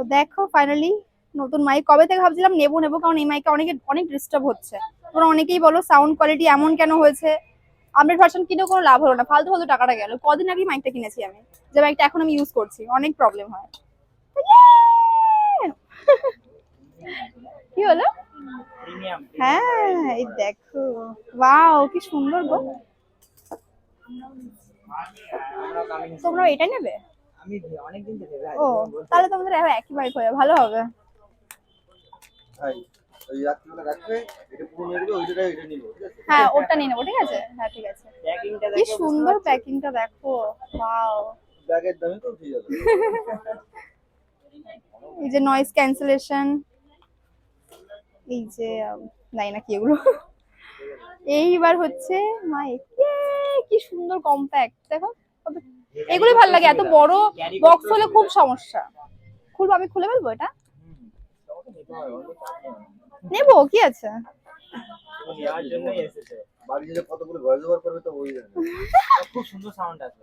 তো দেখো ফাইনালি নতুন মাইক কবে থেকে ভাবছিলাম নেব নেব কারণ এই মাইকে অনেকে অনেক ডিস্টার্ব হচ্ছে। তোমরা অনেকেই বলো সাউন্ড কোয়ালিটি এমন কেন হয়েছে? আপডেট ভার্সন কিনে কোনো লাভ হলো না ফালতু ফালতু টাকাটা গেল। কদিন আগেই মাইকটা কিনেছি আমি যে মাইকটা এখন আমি ইউজ করছি অনেক প্রবলেম হয়। কি হলো? হ্যাঁ এই দেখো ওয়াও কি সুন্দর গো। তোমরা এটা নেবে? আমি অনেকদিন থেকে ও তাহলে তোমাদের একই বাইক হয়ে ভালো হবে। ভাই ওই রাত্রিবেলা রাখবে এটা পুরো নিয়ে দেবে ওই এটা নিবো হ্যাঁ ওটা নিয়ে নেব ঠিক আছে? হ্যাঁ ঠিক আছে। প্যাকিংটা কি সুন্দর প্যাকিংটা দেখো ওয়াও ব্যাগের তো এই যে নয়েজ ক্যান্সেলেশন এই যে জানি না কি এগুলো। এইবার হচ্ছে মাইক কি সুন্দর কম্প্যাক্ট দেখো। এগুলো ভালো লাগে। এত বড় বক্স হলে খুব সমস্যা। খুলবো আমি খুলে ফেলব এটা? নেব কি আছে? বাড়ি কতগুলো ভয়েস ওভার করবে তো ওই খুব সুন্দর সাউন্ড আছে।